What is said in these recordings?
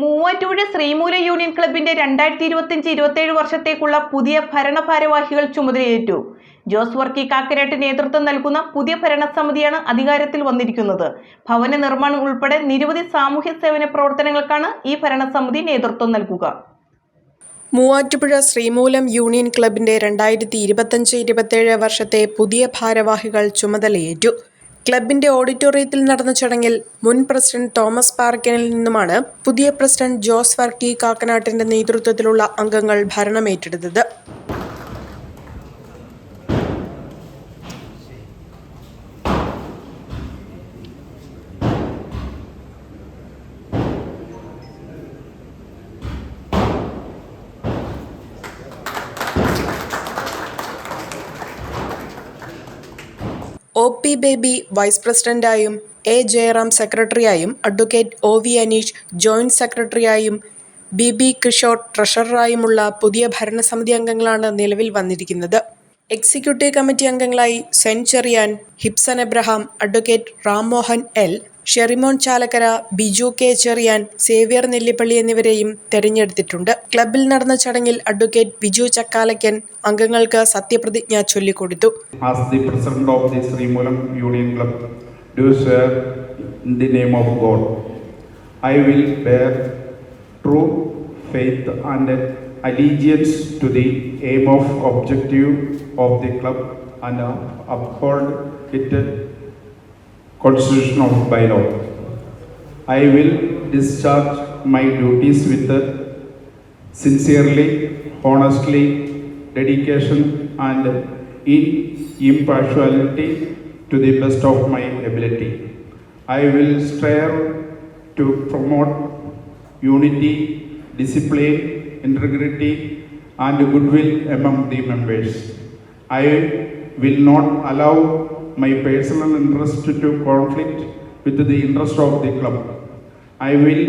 Muvattupuzha Sreemoola union ക്ലബിന്റെ രണ്ടായിരത്തി ഇരുപത്തിയഞ്ച് ഇരുപത്തിയേഴ് വർഷത്തേക്കുള്ള പുതിയ ഭരണഭാരവാഹികൾ ചുമതലയേറ്റു. ജോസ് വർക്കി കാക്കരട്ട് നേതൃത്വം നൽകുന്ന പുതിയ ഭരണസമിതിയാണ് അധികാരത്തിൽ വന്നിരിക്കുന്നത്. ഭവന നിർമ്മാണം ഉൾപ്പെടെ നിരവധി സാമൂഹ്യ സേവന പ്രവർത്തനങ്ങൾക്കാണ് ഈ ഭരണസമിതി നേതൃത്വം നൽകുക. മൂവാറ്റുപുഴ ശ്രീമൂലം യൂണിയൻ ക്ലബിന്റെ രണ്ടായിരത്തി ഇരുപത്തഞ്ച് ഇരുപത്തേഴ് വർഷത്തെ പുതിയ ഭാരവാഹികൾ ചുമതലയേറ്റു. ക്ലബിന്റെ ഓഡിറ്റോറിയത്തിൽ നടന്ന ചടങ്ങിൽ മുൻ പ്രസിഡന്റ് തോമസ് പാർക്കനിൽ നിന്നുമാണ് പുതിയ പ്രസിഡന്റ് ജോസ് വർക്കി കാക്കനാട്ടിന്റെ നേതൃത്വത്തിലുള്ള അംഗങ്ങൾ ഭരണമേറ്റെടുത്തത് പി ബേബി വൈസ് പ്രസിഡന്റായും A Jayaram സെക്രട്ടറിയായും advocate O V Aneesh joint സെക്രട്ടറിയായും B B Kishore ട്രഷററായുമുള്ള പുതിയ ഭരണസമിതി അംഗങ്ങളാണ് നിലവിൽ വന്നിരിക്കുന്നത്. എക്സിക്യൂട്ടീവ് കമ്മിറ്റി അംഗങ്ങളായി Sen Cherian Hipson Abraham advocate Ram Mohan L Sherimon Chalakkara Biju K Cherian Xavier Nellippally എന്നിവരെയും തെരഞ്ഞെടുത്തിട്ടുണ്ട്. ക്ലബിൽ നടന്ന ചടങ്ങിൽ അഡ്വക്കേറ്റ് ബിജു ചക്കാലക്കൻ അംഗങ്ങൾക്ക് സത്യപ്രതിജ്ഞ ചൊല്ലിക്കൊടുത്തു. allegiance constitution of bylaw. I will discharge my duties with sincerely, honestly, dedication and in impartiality to the best of my ability. I will strive to promote unity, discipline, integrity and goodwill among the members. I will not allow my personal interest to conflict with the interest of the club. I will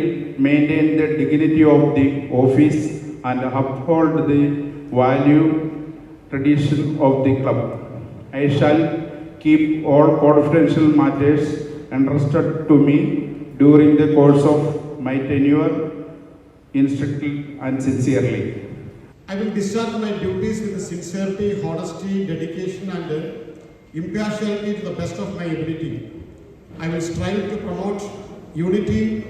maintain the dignity of the office and uphold the value tradition of the club. I shall keep all confidential matters entrusted to me during the course of my tenure instrictly and sincerely. I will discharge my duties with sincerity, honesty, dedication, and impartiality to the best of my ability. I will strive to promote unity,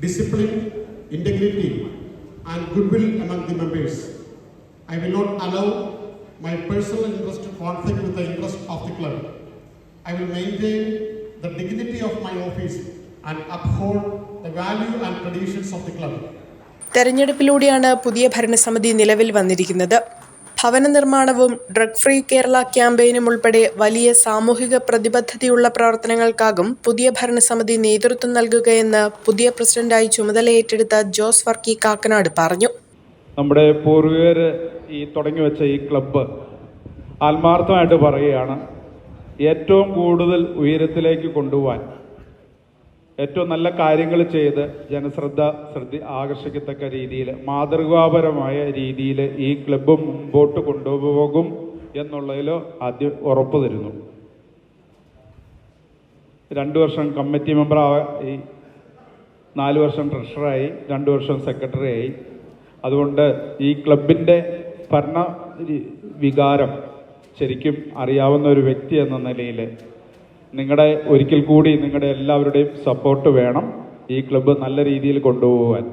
discipline, integrity, and goodwill among the members. I will not allow my personal interest to conflict with the interest of the club. I will maintain the dignity of my office and uphold the value and traditions of the club. തെരഞ്ഞെടുപ്പിലൂടെയാണ് പുതിയ ഭരണസമിതി നിലവിൽ വന്നിരിക്കുന്നത് ഭവന നിർമ്മാണവും drug free Kerala ക്യാമ്പയിനും ഉൾപ്പെടെ വലിയ സാമൂഹിക പ്രതിബദ്ധതയുള്ള പ്രവർത്തനങ്ങൾക്കാകും പുതിയ ഭരണസമിതി നേതൃത്വം നൽകുകയെന്ന് പുതിയ പ്രസിഡന്റായി ചുമതല ഏറ്റെടുത്ത ജോസ് വർക്കി കാക്കനാട് പറഞ്ഞു. നമ്മുടെ പൂർവികർ ഈ തുടങ്ങി വെച്ച ഈ ക്ലബ്ബ് ആത്മാർത്ഥമായിട്ട് പറയുകയാണ് ഏറ്റവും കൂടുതൽ ഉയരത്തിലേക്ക് കൊണ്ടുപോകാൻ ഏറ്റവും നല്ല കാര്യങ്ങൾ ചെയ്ത് ജനശ്രദ്ധ ശ്രദ്ധ ആകർഷിക്കത്തക്ക രീതിയിൽ മാതൃകാപരമായ രീതിയിൽ ഈ ക്ലബ്ബ് മുമ്പോട്ട് കൊണ്ടുപോകും എന്നുള്ളതിൽ ആദ്യം ഉറപ്പ് തരുന്നു. രണ്ടു വർഷം കമ്മിറ്റി മെമ്പർ മെമ്പറായി നാല് വർഷം ട്രഷറായി രണ്ട് വർഷം സെക്രട്ടറി ആയി. അതുകൊണ്ട് ഈ ക്ലബിന്റെ ഭരണ വികാരം ശരിക്കും അറിയാവുന്ന ഒരു വ്യക്തി എന്ന നിലയിൽ നിങ്ങളുടെ ഒരിക്കൽ കൂടി നിങ്ങളുടെ എല്ലാവരുടെയും സപ്പോർട്ട് വേണം. ഈ ക്ലബ്ബ് നല്ല രീതിയിൽ കൊണ്ടുപോകാൻ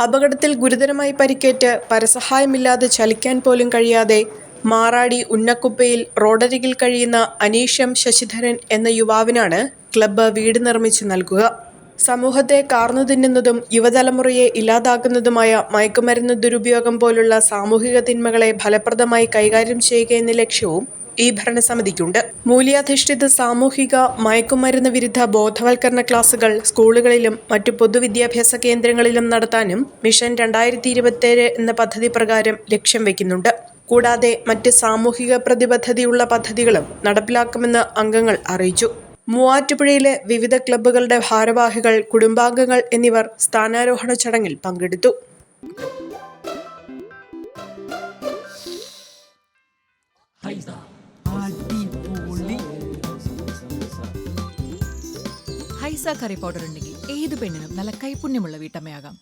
അപകടത്തിൽ ഗുരുതരമായി പരിക്കേറ്റ് പരസഹായമില്ലാതെ ചലിക്കാൻ പോലും കഴിയാതെ മാറാടി ഉന്നക്കുപ്പയിൽ റോഡരികിൽ കഴിയുന്ന അനീഷം ശശിധരൻ എന്ന യുവാവിനാണ് ക്ലബ്ബ് വീട് നിർമ്മിച്ചു നൽകുക. സമൂഹത്തെ കാർന്നു തിന്നുന്നതും യുവതലമുറയെ ഇല്ലാതാക്കുന്നതുമായ മയക്കുമരുന്ന് ദുരുപയോഗം പോലുള്ള സാമൂഹിക തിന്മകളെ ഫലപ്രദമായി കൈകാര്യം ചെയ്യുക എന്ന ലക്ഷ്യവും ഈ ഭരണസമിതിക്കുണ്ട്. മൂല്യാധിഷ്ഠിത സാമൂഹിക മയക്കുമരുന്ന് വിരുദ്ധ ബോധവൽക്കരണ ക്ലാസുകൾ സ്കൂളുകളിലും മറ്റു പൊതുവിദ്യാഭ്യാസ കേന്ദ്രങ്ങളിലും നടത്താനും മിഷൻ രണ്ടായിരത്തി ഇരുപത്തിയേഴ് എന്ന പദ്ധതി പ്രകാരം ലക്ഷ്യം വയ്ക്കുന്നുണ്ട് കൂടാതെ മറ്റ് സാമൂഹിക പ്രതിബദ്ധതയുള്ള പദ്ധതികളും നടപ്പിലാക്കുമെന്ന് അംഗങ്ങൾ അറിയിച്ചു. മൂവാറ്റുപുഴയിലെ വിവിധ ക്ലബ്ബുകളുടെ ഭാരവാഹികൾ കുടുംബാംഗങ്ങൾ എന്നിവർ സ്ഥാനാരോഹണ ചടങ്ങിൽ പങ്കെടുത്തു. ഹൈസ കറി പൗഡർ ഉണ്ടെങ്കിൽ ഏത് പെണ്ണിനും നല്ല കൈപുണ്യമുള്ള വീട്ടമ്മയാകാം.